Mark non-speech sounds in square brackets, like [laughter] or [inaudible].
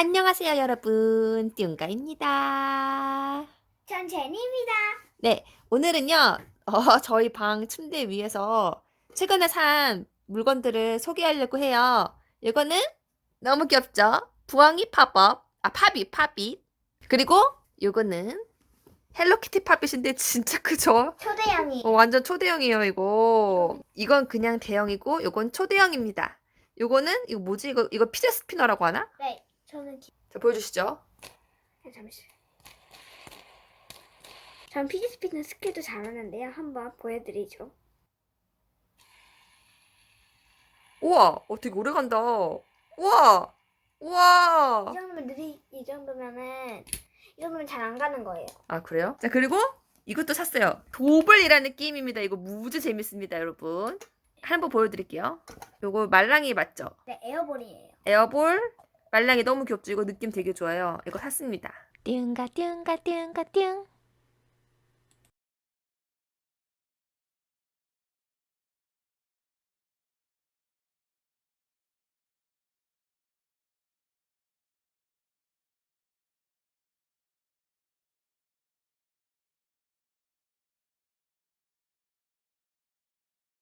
안녕하세요, 여러분. 띠용가입니다. 전 제니입니다. 네, 오늘은요, 어, 저희 방 침대 위에서 최근에 산 물건들을 소개하려고 해요. 이거는 너무 귀엽죠? 부엉이 팝업, 아, 팝이, 팝이. 그리고 요거는 헬로키티 팝잇인데 진짜 [laughs] 크죠? 초대형이 어, 완전 초대형이에요, 이거. 이건 그냥 대형이고, 요건 초대형입니다. 요거는, 이거 뭐지? 이거, 이거 피제 스피너라고 하나? 네, 저는 기... 자, 보여주시죠. 아, 잠시만. 전 피지 스피는 스킬도 잘하는데요. 한번 보여드리죠. 우와, 어, 되게 오래 간다. 우와, 우와. 이 정도면 느리 이 정도면은 이 정도면 잘 안 가는 거예요. 아, 그래요? 자, 그리고 이것도 샀어요. 도블이라는 게임입니다. 이거 무지 재밌습니다, 여러분. 한번 보여드릴게요. 요거 말랑이 맞죠? 네, 에어볼이에요. 에어볼 말랑이 너무 귀엽죠? 이거 느낌 되게 좋아요. 이거 샀습니다. 띵가 띵가 띵가 띵